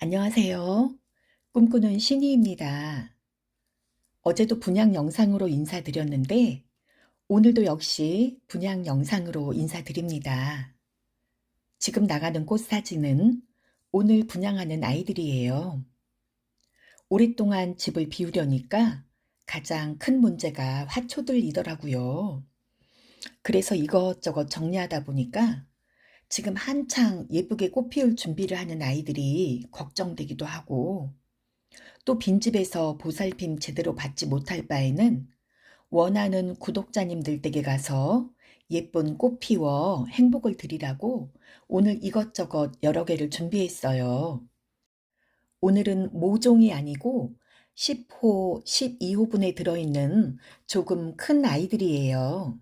안녕하세요. 꿈꾸는 신이입니다. 어제도 분양 영상으로 인사드렸는데, 오늘도 역시 분양 영상으로 인사드립니다. 지금 나가는 꽃 사진은 오늘 분양하는 아이들이에요. 오랫동안 집을 비우려니까 가장 큰 문제가 화초들이더라고요. 그래서 이것저것 정리하다 보니까 지금 한창 예쁘게 꽃 피울 준비를 하는 아이들이 걱정되기도 하고, 또 빈집에서 보살핌 제대로 받지 못할 바에는 원하는 구독자님들 댁에 가서 예쁜 꽃 피워 행복을 드리라고 오늘 이것저것 여러 개를 준비했어요. 오늘은 모종이 아니고 10호, 12호분에 들어있는 조금 큰 아이들이에요.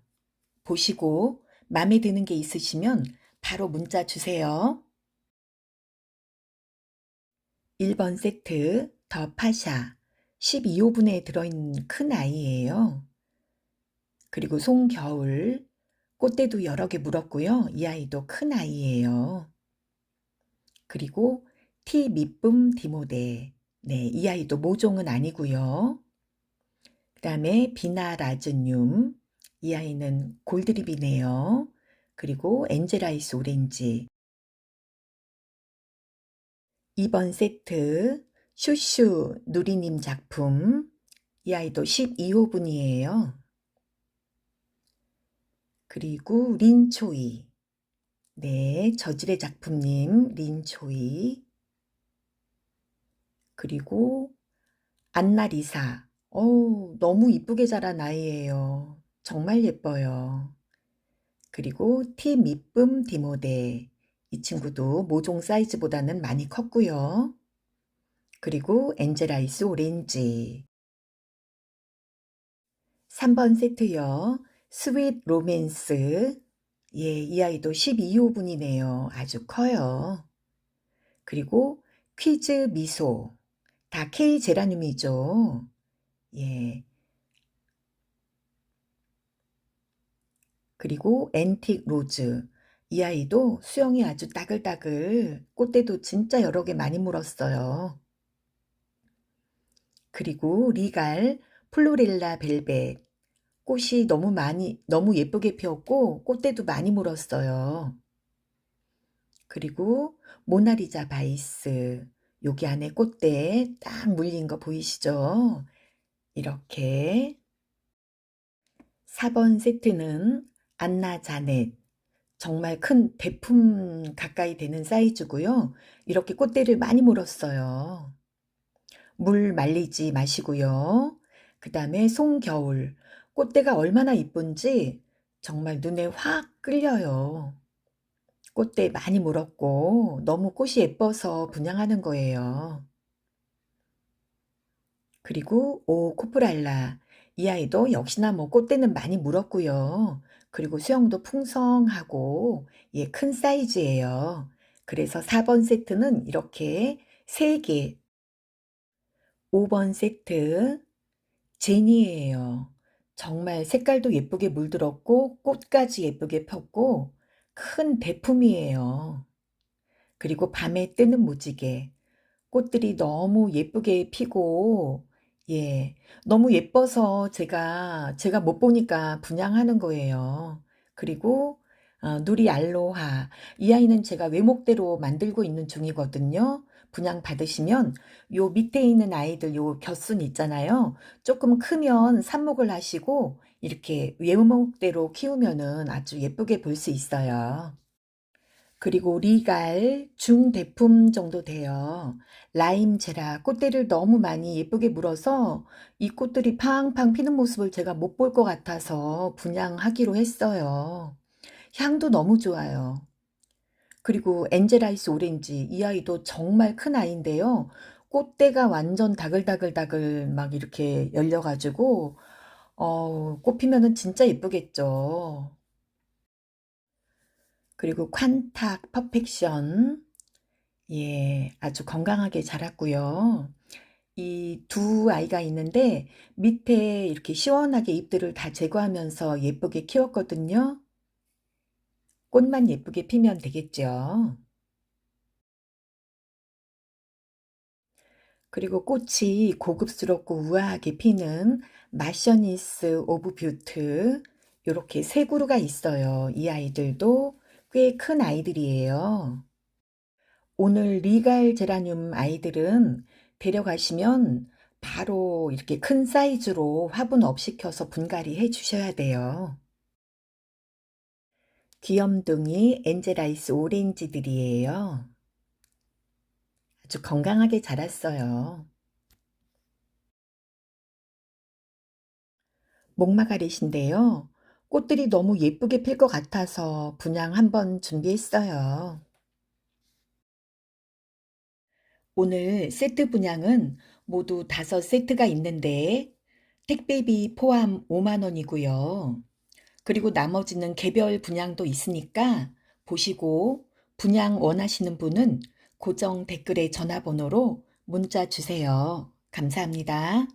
보시고 마음에 드는 게 있으시면 바로 문자 주세요. 1번 세트 더 파샤 12호분에 들어있는 큰 아이예요. 그리고 송겨울 꽃대도 여러 개 물었고요. 이 아이도 큰 아이예요. 그리고 티 밑붐 디모데 네, 이 아이도 모종은 아니고요. 그 다음에 비나 라즈늄 이 아이는 골드립이네요. 그리고 엔젤아이스 오렌지 2번 세트 슈슈 누리님 작품 이 아이도 12호분이에요. 그리고 린초이 네 저질의 작품님 린초이 그리고 안나리사 어우 너무 이쁘게 자란 아이예요. 정말 예뻐요. 그리고 티 밑붐 디모데 이 친구도 모종 사이즈보다는 많이 컸고요. 그리고 엔젤아이스 오렌지 3번 세트요. 스윗 로맨스 예, 이 아이도 12호분이네요. 아주 커요. 그리고 퀴즈 미소 다 K 제라늄이죠. 예. 그리고 앤틱 로즈 이 아이도 수영이 아주 따글따글 꽃대도 진짜 여러 개 많이 물었어요. 그리고 리갈 플로렐라 벨벳 꽃이 너무 많이 너무 예쁘게 피었고 꽃대도 많이 물었어요. 그리고 모나리자 바이스 여기 안에 꽃대 딱 물린 거 보이시죠? 이렇게 4번 세트는 안나 자넷 정말 큰 대품 가까이 되는 사이즈고요. 이렇게 꽃대를 많이 물었어요. 물 말리지 마시고요. 그 다음에 송겨울 꽃대가 얼마나 이쁜지 정말 눈에 확 끌려요. 꽃대 많이 물었고 너무 꽃이 예뻐서 분양하는 거예요. 그리고 오 코프랄라 이 아이도 역시나 뭐 꽃대는 많이 물었고요. 그리고 수영도 풍성하고 예, 큰 사이즈예요. 그래서 4번 세트는 이렇게 3개 5번 세트 제니예요. 정말 색깔도 예쁘게 물들었고 꽃까지 예쁘게 폈고 큰 대품이에요. 그리고 밤에 뜨는 무지개 꽃들이 너무 예쁘게 피고 예. 너무 예뻐서 제가 제가 못 보니까 분양하는 거예요. 그리고 어 누리 알로하 이 아이는 제가 외목대로 만들고 있는 중이거든요. 분양 받으시면 요 밑에 있는 아이들 요 곁순 있잖아요. 조금 크면 삽목을 하시고 이렇게 외목대로 키우면은 아주 예쁘게 볼 수 있어요. 그리고 리갈 중대품 정도 돼요. 라임 제라 꽃대를 너무 많이 예쁘게 물어서 이 꽃들이 팡팡 피는 모습을 제가 못 볼 것 같아서 분양하기로 했어요. 향도 너무 좋아요. 그리고 엔젤아이스 오렌지 이 아이도 정말 큰 아이인데요. 꽃대가 완전 다글다글다글 막 이렇게 열려가지고 어, 꽃 피면은 진짜 예쁘겠죠. 그리고 콴탁 퍼펙션 예, 아주 건강하게 자랐고요. 이 두 아이가 있는데 밑에 이렇게 시원하게 잎들을 다 제거하면서 예쁘게 키웠거든요. 꽃만 예쁘게 피면 되겠죠. 그리고 꽃이 고급스럽고 우아하게 피는 마셔니스 오브 뷰트 요렇게 세 그루가 있어요. 이 아이들도 꽤 큰 아이들이에요. 오늘 리갈 제라늄 아이들은 데려가시면 바로 이렇게 큰 사이즈로 화분 업 시켜서 분갈이 해 주셔야 돼요. 귀염둥이 엔젤아이스 오렌지들이에요. 아주 건강하게 자랐어요. 목마가렛인데요. 꽃들이 너무 예쁘게 필 것 같아서 분양 한번 준비했어요. 오늘 세트 분양은 모두 5세트가 있는데 택배비 포함 5만 원이고요. 그리고 나머지는 개별 분양도 있으니까 보시고 분양 원하시는 분은 고정 댓글에 전화번호로 문자 주세요. 감사합니다.